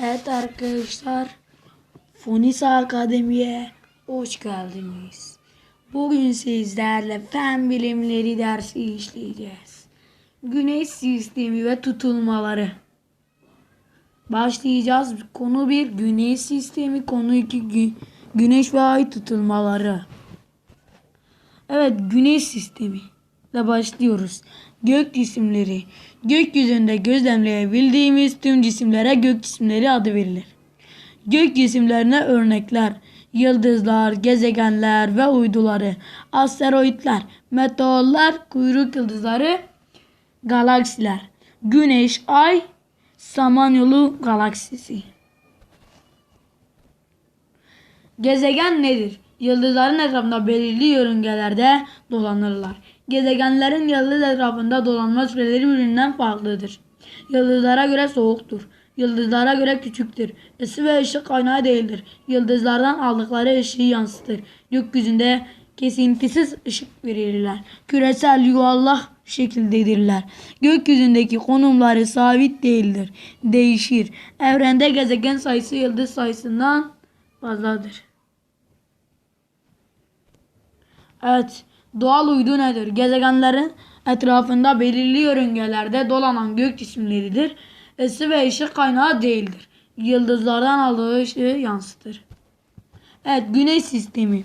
Evet arkadaşlar, Fonisa Akademi'ye hoş geldiniz. Bugün sizlerle fen bilimleri dersi işleyeceğiz. Güneş sistemi ve tutulmaları. Başlayacağız. Konu 1 Güneş sistemi, konu 2 Güneş ve ay tutulmaları. Evet, Güneş sistemi ile başlıyoruz. Gök cisimleri. Gökyüzünde gözlemleyebildiğimiz tüm cisimlere gök cisimleri adı verilir. Gök cisimlerine örnekler yıldızlar, gezegenler ve uyduları, asteroitler, meteorlar, kuyruk yıldızları, galaksiler, güneş, ay, samanyolu galaksisi. Gezegen nedir? Yıldızların etrafında belirli yörüngelerde dolanırlar. Gezegenlerin yıldız etrafında dolanma süreleri birbirinden farklıdır. Yıldızlara göre soğuktur. Yıldızlara göre küçüktür. Isı ve ışık kaynağı değildir. Yıldızlardan aldıkları ışığı yansıtır. Gökyüzünde kesintisiz ışık verirler. Küresel yuvarlak şekildedirler. Gökyüzündeki konumları sabit değildir. Değişir. Evrende gezegen sayısı yıldız sayısından fazladır. Evet. Doğal uydu nedir? Gezegenlerin etrafında belirli yörüngelerde dolanan gök cisimleridir. Isı ve ışık kaynağı değildir. Yıldızlardan aldığı ışığı yansıtır. Evet, güneş sistemi.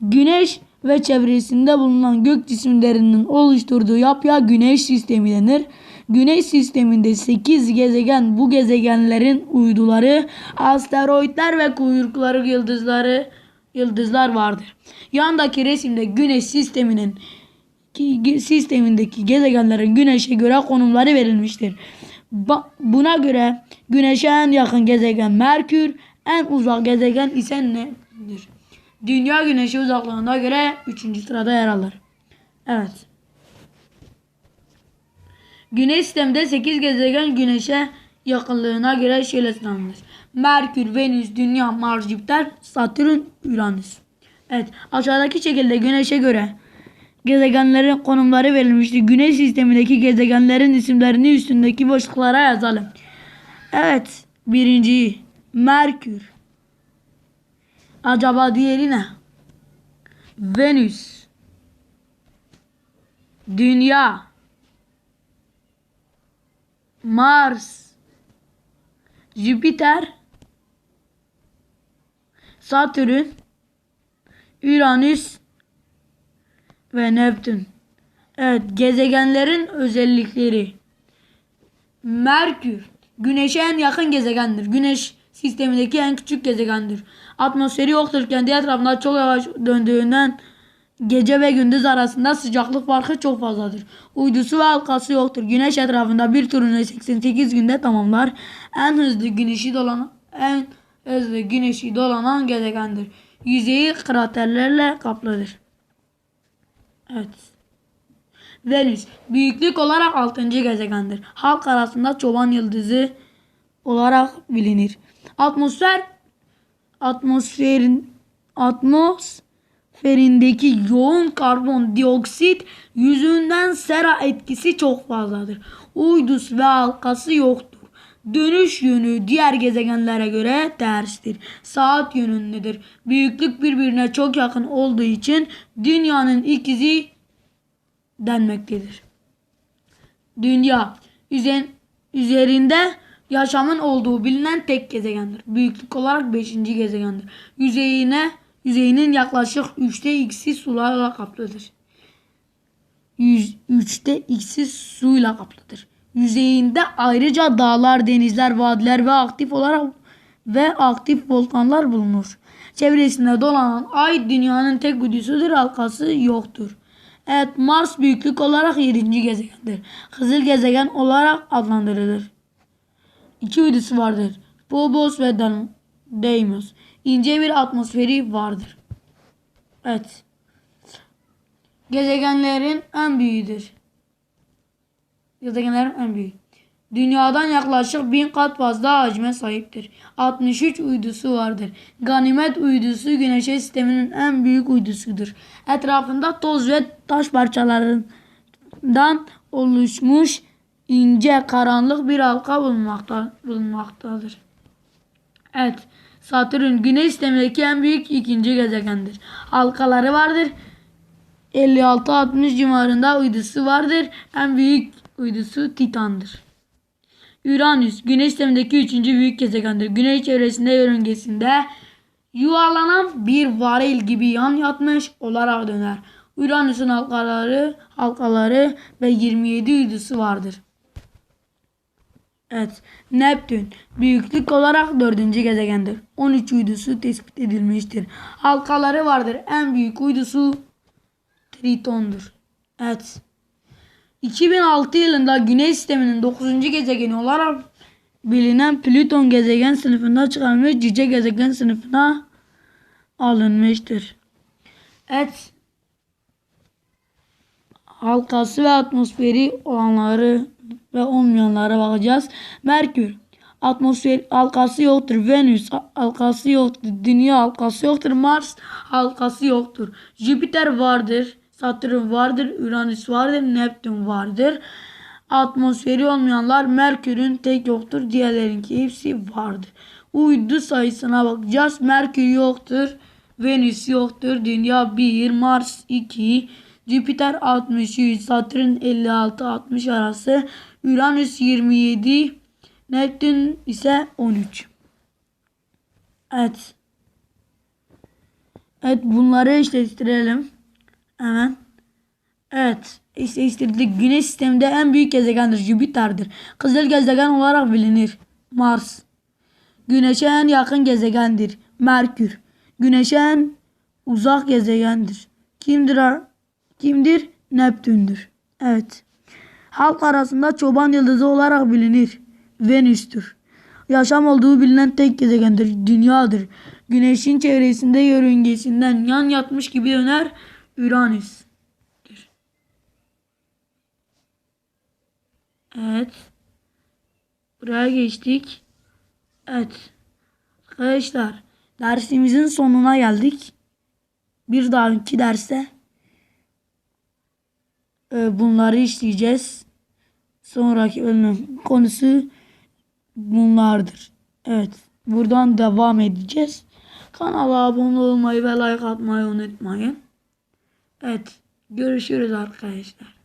Güneş ve çevresinde bulunan gök cisimlerinin oluşturduğu yapıya güneş sistemi denir. Güneş sisteminde 8 gezegen bu gezegenlerin uyduları, asteroitler ve kuyrukları yıldızları yıldızlar vardır. Yandaki resimde güneş sisteminin ki- sistemindeki gezegenlerin güneşe göre konumları verilmiştir. Buna göre güneşe en yakın gezegen Merkür, en uzak gezegen ise nedir? Dünya güneşe uzaklığına göre 3. sırada yer alır. Evet. Güneş sisteminde 8 gezegen güneşe yakınlığına göre şöyle sıralanır. Merkür, Venüs, Dünya, Mars, Jüpiter, Satürn, Uranüs. Evet aşağıdaki şekilde güneşe göre gezegenlerin konumları verilmiştir. Güneş sistemindeki gezegenlerin isimlerini üstündeki boşluklara yazalım. Evet birinci Merkür. Acaba diğeri ne? Venüs. Dünya. Mars. Jüpiter. Satürn. Uranüs ve Neptün. Evet, gezegenlerin özellikleri. Merkür, Güneş'e en yakın gezegendir. Güneş sistemindeki en küçük gezegendir. Atmosferi yoktur. Kendi etrafında çok yavaş döndüğünden gece ve gündüz arasında sıcaklık farkı çok fazladır. Uydusu ve halkası yoktur. Güneş etrafında bir turunu 88 günde tamamlar. En hızlı güneşi dolanan en hızlı güneşi dolanan gezegendir. Yüzeyi kraterlerle kaplıdır. Evet. Venüs büyüklük olarak 6. gezegendir. Halk arasında çoban yıldızı olarak bilinir. Atmosfer atmosferin atmosferindeki yoğun karbondioksit yüzünden sera etkisi çok fazladır. Uydusu ve halkası yoktur. Dönüş yönü diğer gezegenlere göre terstir. Saat yönündedir. Büyüklük birbirine çok yakın olduğu için dünyanın ikizi denmektedir. Dünya üzen- üzerinde yaşamın olduğu bilinen tek gezegendir. Büyüklük olarak 5. gezegendir. Yüzeyine yüzeyinin yaklaşık 3'te ikisi sularla kaplıdır. 3'te ikisi suyla kaplıdır. Yüzeyinde ayrıca dağlar, denizler, vadiler ve aktif olarak ve aktif volkanlar bulunur. Çevresinde dolanan ay dünyanın tek uydusudur, halkası yoktur. Evet Mars büyüklük olarak 7. gezegendir. Kızıl gezegen olarak adlandırılır. İki uydusu vardır. Phobos ve Deimos. İnce bir atmosferi vardır. Evet. Gezegenlerin en büyüğüdür. Gezegenlerin en büyüğü. Dünyadan yaklaşık bin kat fazla hacme sahiptir. 63 uydusu vardır. Ganimet uydusu Güneş'e sisteminin en büyük uydusudur. Etrafında toz ve taş parçalarından oluşmuş ince karanlık bir halka bulunmakta, bulunmaktadır. Evet. Satürn Güneş sistemindeki en büyük ikinci gezegendir. Halkaları vardır. 56-60 civarında uydusu vardır. En büyük uydusu Titan'dır. Uranüs Güneş sistemindeki üçüncü büyük gezegendir. Güneş çevresinde yörüngesinde yuvarlanan bir varil gibi yan yatmış olarak döner. Uranüs'ün halkaları, halkaları ve 27 uydusu vardır. Evet. Neptün büyüklük olarak dördüncü gezegendir. 13 uydusu tespit edilmiştir. Halkaları vardır. En büyük uydusu Triton'dur. Evet. 2006 yılında Güneş sisteminin 9. gezegeni olarak bilinen Plüton gezegen sınıfına çıkarılmış cüce gezegen sınıfına alınmıştır. Evet. Halkası ve atmosferi olanları ve olmayanlara bakacağız. Merkür atmosfer halkası yoktur. Venüs halkası yoktur. Dünya halkası yoktur. Mars halkası yoktur. Jüpiter vardır. Satürn vardır. Uranüs vardır. Neptün vardır. Atmosferi olmayanlar Merkür'ün tek yoktur. Diğerlerinki hepsi vardır. Uydu sayısına bakacağız. Merkür yoktur. Venüs yoktur. Dünya 1, Mars 2, Jüpiter 63, Satürn 56-60 arası, Uranüs 27, Neptün ise 13. Evet. Evet bunları eşleştirelim. Hemen. Evet. Eşleştirdik. Güneş sisteminde en büyük gezegendir. Jüpiter'dir. Kızıl gezegen olarak bilinir. Mars. Güneşe en yakın gezegendir. Merkür. Güneşe en uzak gezegendir. Kimdir? Kimdir? Neptün'dür. Evet. Halk arasında çoban yıldızı olarak bilinir. Venüs'tür. Yaşam olduğu bilinen tek gezegendir. Dünyadır. Güneşin çevresinde yörüngesinden yan yatmış gibi döner. Uranüs'tür. Evet. Buraya geçtik. Evet. Arkadaşlar dersimizin sonuna geldik. Bir dahaki derste e, bunları işleyeceğiz. Sonraki bölümün konusu bunlardır. Evet. Buradan devam edeceğiz. Kanala abone olmayı ve like atmayı unutmayın. Evet. Görüşürüz arkadaşlar.